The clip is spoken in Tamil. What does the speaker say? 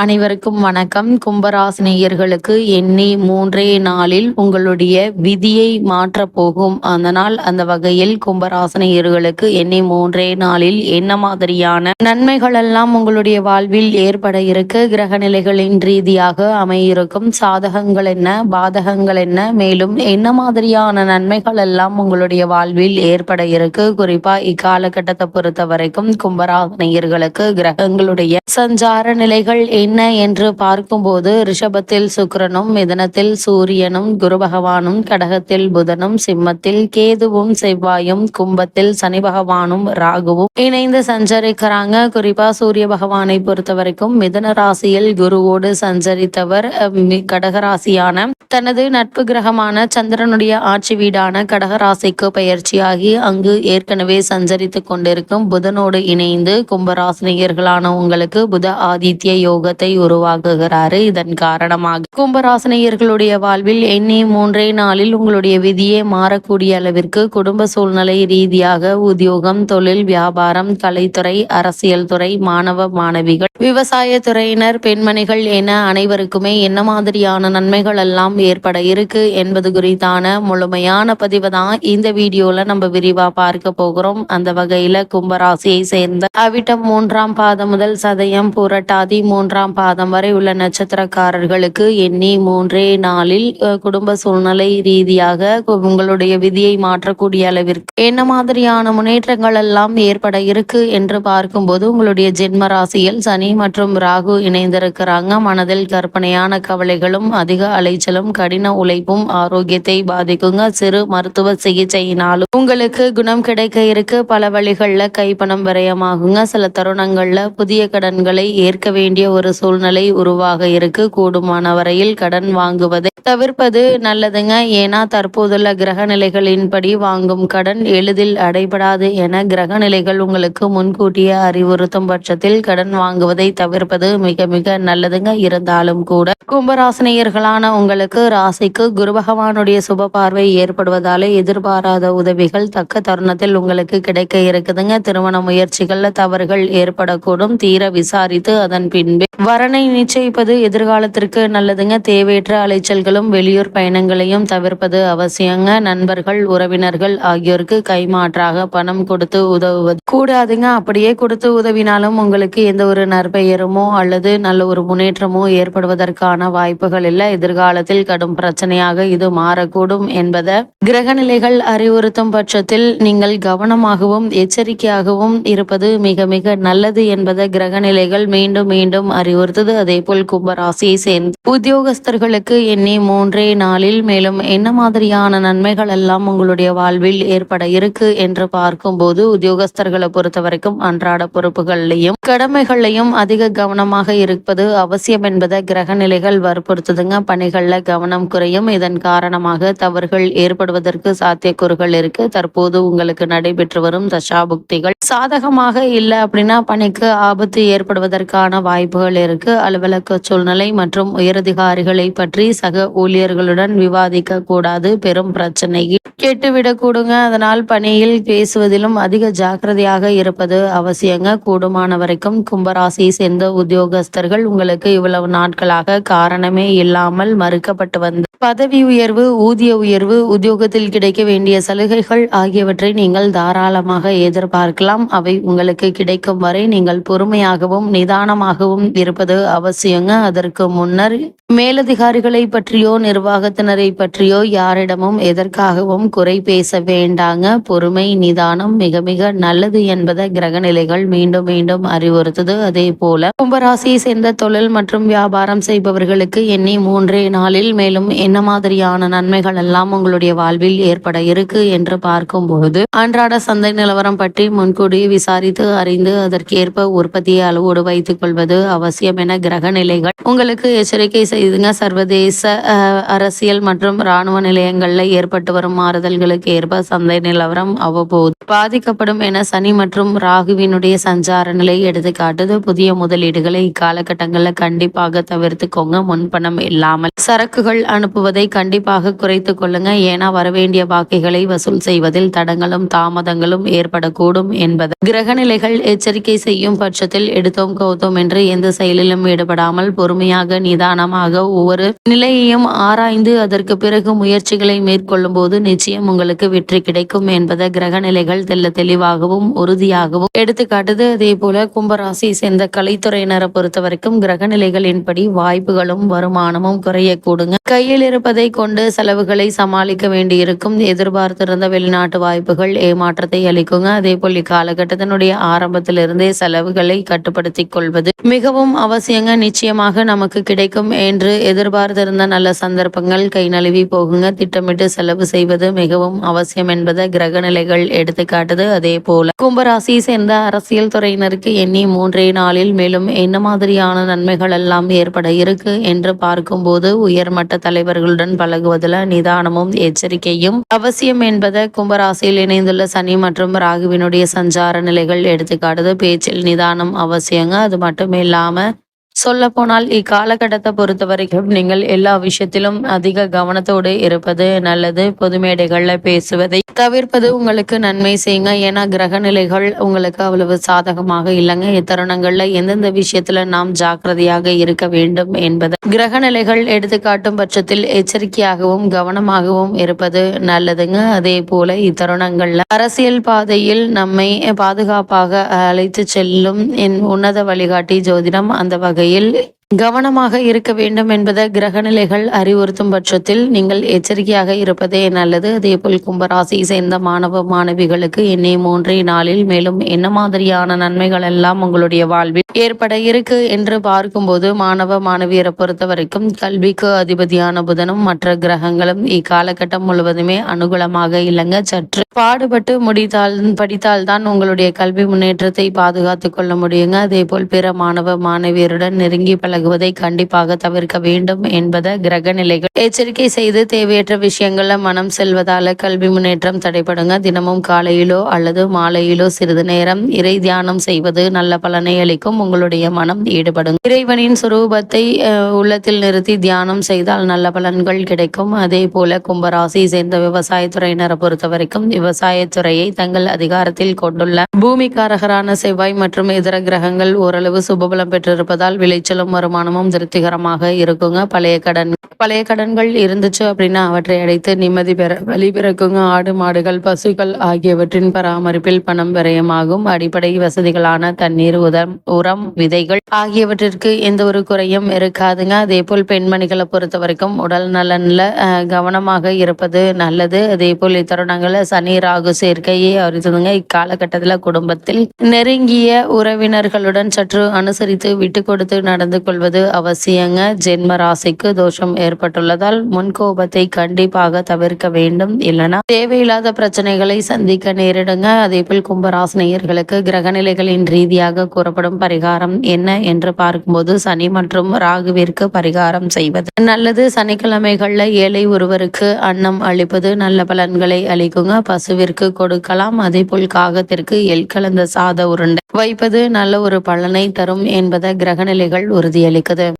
அனைவருக்கும் வணக்கம். கும்பராசினியர்களுக்கு எண்ணி மூன்றே நாளில் உங்களுடைய விதியை மாற்றப் போகும். அதனால் அந்த வகையில் கும்பராசினியர்களுக்கு எண்ணி மூன்றே நாளில் என்ன மாதிரியான நன்மைகள் எல்லாம் உங்களுடைய வாழ்வில் ஏற்பட இருக்கு? கிரக நிலைகளின் ரீதியாக அமையிருக்கும். சாதகங்கள் என்ன? பாதகங்கள் என்ன? மேலும் என்ன மாதிரியான நன்மைகள் எல்லாம் உங்களுடைய வாழ்வில் ஏற்பட இருக்கு? குறிப்பா இக்காலகட்டத்தை பொறுத்த வரைக்கும் கும்பராசினியர்களுக்கு கிரகங்களுடைய சஞ்சார நிலைகள் என்ன என்று பார்க்கும்போது ரிஷபத்தில் சுக்கிரனும் மிதனத்தில் சூரியனும் குரு பகவானும் கடகத்தில் புதனும் சிம்மத்தில் கேதுவும் செவ்வாயும் கும்பத்தில் சனி பகவானும் ராகுவும் இணைந்து சஞ்சரிக்கிறாங்க. குறிப்பா சூரிய பகவானை பொறுத்த வரைக்கும் மிதன ராசியில் குருவோடு சஞ்சரித்தவர் அஹ், கடகராசியான தனது நட்பு கிரகமான சந்திரனுடைய ஆட்சி வீடான கடகராசிக்கு பயிற்சியாகி அங்கு ஏற்கனவே சஞ்சரித்துக் கொண்டிருக்கும் புதனோடு இணைந்து கும்பராசினியர்களான உங்களுக்கு புத ஆதித்ய யோகத்தை உருவாக்குகிறாரு. இதன் காரணமாக கும்பராசினியர்களுடைய வாழ்வில் எண்ணி மூன்றே நாளில் உங்களுடைய விதியே மாறக்கூடிய அளவிற்கு குடும்ப சூழ்நிலை ரீதியாக உத்தியோகம் தொழில் வியாபாரம் கலைத்துறை அரசியல் துறை மாணவ மாணவிகள் விவசாய துறையினர் பெண்மணிகள் என அனைவருக்குமே என்ன மாதிரியான நன்மைகள் எல்லாம் ஏற்பட இருக்கு என்பது குறித்தான முழுமையான பதிவு தான் இந்த வீடியோல நம்ம விரிவா பார்க்க போகிறோம். அந்த வகையில கும்பராசியை சேர்ந்த அவிட்டம் மூன்றாம் பாதம் முதல் சதயம் புரட்டாதி மூன்றாம் பாதம் வரை உள்ள நட்சத்திரக்காரர்களுக்கு எண்ணி மூன்றே நாளில் குடும்ப சூழ்நிலை ரீதியாக உங்களுடைய விதியை மாற்றக்கூடிய அளவிற்கு என்ன மாதிரியான முன்னேற்றங்கள் எல்லாம் ஏற்பட இருக்கு என்று பார்க்கும்போது உங்களுடைய ஜென்ம ராசியில் சனி மற்றும் ராகு இணைந்திருக்கிறாங்க. மனதில் கற்பனையான கவலைகளும் அதிக அலைச்சலும் கடின உழைப்பும் ஆரோக்கியத்தை பாதிக்குங்க. சிறு மருத்துவ சிகிச்சையினாலும் உங்களுக்கு குணம் கிடைக்க இருக்கு. பல வழிகளில் கைப்பணம் விரயமாகுங்க. சில தருணங்கள்ல புதிய கடன்களை ஏற்க வேண்டிய ஒரு சூழ்நிலை உருவாக இருக்கு. கூடுமான வரையில் கடன் வாங்குவதை தவிர்ப்பது நல்லதுங்க. ஏன்னா தற்போதுள்ள கிரக நிலைகளின்படி வாங்கும் கடன் எளிதில் அடைபடாது என கிரக நிலைகள் உங்களுக்கு முன்கூட்டியே அறிவுறுத்தும் பட்சத்தில் கடன் வாங்குவதை தவிர்ப்பது மிக மிக நல்லதுங்க. இருந்தாலும் கூட கும்பராசினியர்களான உங்களுக்கு ராசிக்கு குரு பகவானுடைய சுப பார்வை ஏற்படுவதால எதிர்பாராத உதவிகள் தக்க தருணத்தில் உங்களுக்கு கிடைக்க இருக்குதுங்க. திருமண முயற்சிகள்ல தவறுகள் ஏற்படக்கூடும். தீர விசாரித்து அதன் பின்பு வரனை நிச்சயிப்பது எதிர்காலத்திற்கு நல்லதுங்க. தேவையற்ற அலைச்சல்களும் வெளியூர் பயணங்களையும் தவிர்ப்பது அவசியங்க. நண்பர்கள் உறவினர்கள் ஆகியோருக்கு கைமாற்றாக பணம் கொடுத்து உதவுவது. கூடாதுங்க. அப்படியே கொடுத்து உதவினாலும் உங்களுக்கு எந்த ஒரு நற்பெயருமோ அல்லது நல்ல ஒரு முன்னேற்றமோ ஏற்படுவதற்கான வாய்ப்புகள் இல்லை. எதிர்காலத்தில் கடும் பிரச்சனையாக இது மாறக்கூடும் என்பதை கிரகநிலைகள் அறிவுறுத்தும் பட்சத்தில் நீங்கள் கவனமாகவும் எச்சரிக்கையாகவும் இருப்பது மிக மிக நல்லது என்பதை கிரகநிலைகள் மீண்டும் மீண்டும் அறிவு அறிவுறுத்தது. அதே போல் கும்பராசியை சேர்ந்த உத்தியோகஸ்தர்களுக்கு எண்ணி மூன்றே நாளில் மேலும் என்ன மாதிரியான நன்மைகள் எல்லாம் உங்களுடைய வாழ்வில் ஏற்பட இருக்கு என்று பார்க்கும்போது உத்தியோகஸ்தர்களை பொறுத்த வரைக்கும் அன்றாட பொறுப்புகள்லையும் கடமைகள்லையும் அதிக கவனமாக இருப்பது அவசியம் என்பதை கிரக நிலைகள் வற்புறுத்துதுங்க. பணிகள்ல கவனம் குறையும். இதன் காரணமாக தவறுகள் ஏற்படுவதற்கு சாத்தியக்கூறுகள் இருக்கு. தற்போது உங்களுக்கு நடைபெற்று வரும் தசாபுக்திகள் சாதகமாக இல்லை அப்படின்னா பணிக்கு ஆபத்து ஏற்படுவதற்கான வாய்ப்புகள் இருக்கு அலுவலக சூழ்நிலை மற்றும் உயரதிகாரிகளை பற்றி சக ஊழியர்களுடன் விவாதிக்க கூடாது. பெரும் பிரச்சனை கெட்டுவிடக்கூடுங்க. அதனால் பணியில் பேசுவதிலும் அதிக ஜாக்கிரதையாக இருப்பது அவசியங்க. கூடுமான வரைக்கும் கும்பராசியை சேர்ந்த உத்தியோகஸ்தர்கள் உங்களுக்கு இவ்வளவு நாட்களாக காரணமே இல்லாமல் மறுக்கப்பட்டு வந்த பதவி உயர்வு ஊதிய உயர்வு உத்தியோகத்தில் கிடைக்க வேண்டிய சலுகைகள் ஆகியவற்றை நீங்கள் தாராளமாக எதிர்பார்க்கலாம். அவை உங்களுக்கு கிடைக்கும் வரை நீங்கள் பொறுமையாகவும் நிதானமாகவும் இருப்பது அவசியங்க. அதற்கு முன்னர் மேலதிகாரிகளை பற்றியோ நிர்வாகத்தினரை பற்றியோ யாரிடமும் எதற்காகவும் குறை பேச வேண்டாங்க. பொறுமை நிதானம் மிக மிக நல்லது என்பதை கிரகநிலைகள் மீண்டும் மீண்டும் அறிவுறுத்துது. அதே போல கும்பராசியை சேர்ந்த தொழில் மற்றும் வியாபாரம் செய்பவர்களுக்கு எண்ணி மூன்றே நாளில் மேலும் என்ன மாதிரியான நன்மைகள் எல்லாம் உங்களுடைய வாழ்வில் ஏற்பட இருக்கு என்று பார்க்கும்போது அன்றாட சந்தை நிலவரம் பற்றி முன்கூடி விசாரித்து அறிந்து அதற்கேற்ப உற்பத்தியை அளவோடு வைத்துக் கொள்வது அவசியம் என கிரக நிலைகள் உங்களுக்கு எச்சரிக்கை செய்துங்க சர்வதேச அரசியல் மற்றும் இராணுவ நிலையங்களில் ஏற்பட்டு வரும் மாறுதல்களுக்கு ஏற்ப சந்தை நிலவரம் அவ்வப்போது பாதிக்கப்படும் என சனி மற்றும் ராகுவினுடைய சஞ்சார நிலை எடுத்துக்காட்டுது. புதிய முதலீடுகளை இக்காலகட்டங்களில் கண்டிப்பாக தவிர்த்துக்கோங்க. முன்பணம் இல்லாமல் சரக்குகள் அனுப்புவதை கண்டிப்பாக குறைத்து கொள்ளுங்க. ஏன்னா வரவேண்டிய வாக்கைகளை வசூல் செய்வதில் தடங்களும் தாமதங்களும் ஏற்படக்கூடும் என்பது. கிரகநிலைகள் எச்சரிக்கை செய்யும் பட்சத்தில் எடுத்தோம் கௌத்தோம் என்று எந்த செயலிலும் ஈடுபடாமல் பொறுமையாக நிதானமாக ஒவ்வொரு நிலையையும் ஆராய்ந்து அதற்கு பிறகு முயற்சிகளை மேற்கொள்ளும் போது நிச்சயம் உங்களுக்கு வெற்றி கிடைக்கும் என்பதை கிரகநிலைகள் தெல்ல தெளிவாகவும் உறுதியாகவும் எடுத்துக்காட்டுது. அதே போல கும்பராசி சேர்ந்த கலைத்துறையினரை பொறுத்த வரைக்கும் கிரகநிலைகளின்படி வாய்ப்புகளும் வருமானமும் குறையக்கூடுங்க. கையில் இருப்பதை கொண்டு செலவுகளை சமாளிக்க வேண்டியிருக்கும். எதிர்பார்த்திருந்த வெளிநாட்டு வாய்ப்புகள் ஏமாற்றத்தை அளிக்குங்க. அதே போல் இக்காலகட்டத்தினுடைய ஆரம்பத்திலிருந்தே செலவுகளை கட்டுப்படுத்திக் கொள்வது மிகவும் அவசியங்க. நிச்சயமாக நமக்கு கிடைக்கும் என்று எதிர்பார்த்திருந்த நல்ல சந்தர்ப்பங்கள் கை நழுவி போகுங்க. திட்டமிட்டு செலவு செய்வது மிகவும் அவசியம் என்பதை கிரகநிலைகள் எடுத்துக்காட்டுது அதே போல கும்பராசி சேர்ந்த அரசியல் துறையினருக்கு எண்ணி மூன்றே நாளில் மேலும் என்ன மாதிரியான நன்மைகள் எல்லாம் ஏற்பட இருக்கு என்று பார்க்கும்போது உயர்மட்ட தலைவர்களுடன் பழகுவதில் நிதானமும் எச்சரிக்கையும் அவசியம் என்பதை கும்பராசியில் இணைந்துள்ள சனி மற்றும் ராகுவினுடைய சஞ்சார நிலைகள் எடுத்துக்காட்டுது பேச்சில் நிதானம் அவசியங்க. அது மட்டும் இல்லாம சொல்ல போனால் இக்காலகட்டத்தை பொறுத்த வரைக்கும் நீங்கள் எல்லா விஷயத்திலும் அதிக கவனத்தோடு இருப்பது நல்லது. பொது மேடைகள்ல பேசுவதை தவிர்ப்பது உங்களுக்கு நன்மை செய்யுங்க. ஏன்னா கிரக நிலைகள் உங்களுக்கு அவ்வளவு சாதகமாக இல்லைங்க. இத்தருணங்கள்ல எந்தெந்த விஷயத்துல நாம் ஜாக்கிரதையாக இருக்க வேண்டும் என்பது கிரக நிலைகள் எடுத்துக்காட்டும் பட்சத்தில் எச்சரிக்கையாகவும் கவனமாகவும் இருப்பது நல்லதுங்க. அதே போல இத்தருணங்கள்ல அரசியல் பாதையில் நம்மை பாதுகாப்பாக அழைத்து செல்லும் என் உன்னத வழிகாட்டி ஜோதிடம் அந்த வகை வகையில் கவனமாக இருக்க வேண்டும் என்பதை கிரகநிலைகள் அறிவுறுத்தும் பட்சத்தில் நீங்கள் எச்சரிக்கையாக இருப்பதே நல்லது. அதேபோல் கும்பராசி சேர்ந்த மாணவ மாணவிகளுக்கு என்னை மூன்றே நாளில் மேலும் என்ன மாதிரியான நன்மைகள் எல்லாம் உங்களுடைய வாழ்வில் ஏற்பட இருக்கு என்று பார்க்கும்போது மாணவ மாணவியரை பொறுத்த வரைக்கும் கல்விக்கு அதிபதியான புதனும் மற்ற கிரகங்களும் இக்காலகட்டம் முழுவதுமே அனுகூலமாக இல்லைங்க. சற்று பாடுபட்டு முடித்தால் படித்தால்தான் உங்களுடைய கல்வி முன்னேற்றத்தை பாதுகாத்துக் கொள்ள முடியுங்க. அதே போல் பிற மாணவ மாணவியருடன் நெருங்கி பழகுவதை கண்டிப்பாக தவிர்க்க வேண்டும் என்பதை கிரக நிலைகள் எச்சரிக்கை செய்து தேவையற்ற விஷயங்கள்ல மனம் செல்வதால கல்வி முன்னேற்றம் தடைபடுங்க. தினமும் காலையிலோ அல்லது மாலையிலோ சிறிது நேரம் இறை தியானம் செய்வது நல்ல பலனை அளிக்கும். உங்களுடைய மனம் ஈடுபடும் இறைவனின் சுரூபத்தை உள்ளத்தில் நிறுத்தி தியானம் செய்தால் நல்ல பலன்கள் கிடைக்கும். அதே போல கும்பராசியை சேர்ந்த விவசாயத்துறையினரை பொறுத்த வரைக்கும் விவசாயத்துறையை தங்கள் அதிகாரத்தில் கொண்டுள்ள பூமிக்காரகரான செவ்வாய் மற்றும் இதர கிரகங்கள் ஓரளவு சுபபலம் பெற்றிருப்பதால் விளைச்சலும் வருமானமும் திருப்திகரமாக இருக்குங்க. பழைய கடன் பழைய கடன்கள் இருந்துச்சு அப்படின்னா அவற்றை அடைத்து நிம்மதி பெற வழி பிறக்குங்க. ஆடு மாடுகள் பசுக்கள் ஆகியவற்றின் பராமரிப்பில் பணம் விரயமாகும். அடிப்படை வசதிகளான தண்ணீர் உதம் உரம் விதைகள் ஆகியவற்றிற்கு எந்த ஒரு குறையும் இருக்காதுங்க. அதே போல் பெண்மணிகளை பொறுத்த வரைக்கும் உடல் நலன்ல கவனமாக இருப்பது நல்லது. அதே போல் இத்தருணங்களில் சனி ராகு சேர்க்கையை அறிந்ததுங்க இக்காலகட்டத்தில் குடும்பத்தில் நெருங்கிய உறவினர்களுடன் சற்று அனுசரித்து விட்டு கொடுத்து நடந்து கொள்ள கொள்வது அவசியங்க. ஜென்ம ராசிக்கு தோஷம் ஏற்பட்டுள்ளதால் முன்கோபத்தை கண்டிப்பாக தவிர்க்க வேண்டும். இல்லைனா தேவையில்லாத பிரச்சனைகளை சந்திக்க நேரிடுங்க. அதே போல் கும்பராசினியர்களுக்கு கிரகநிலைகளின் ரீதியாக கூறப்படும் பரிகாரம் என்ன என்று பார்க்கும்போது சனி மற்றும் ராகுவிற்கு பரிகாரம் செய்வது நல்லது. சனிக்கிழமைகள்ல ஏழை ஒருவருக்கு அன்னம் அளிப்பது நல்ல பலன்களை அளிக்குங்க. பசுவிற்கு கொடுக்கலாம். அதே போல் காகத்திற்கு எல் கலந்த சாத உருண்டை வைப்பது நல்ல ஒரு பலனை தரும் என்பதை கிரகநிலைகள் Великое.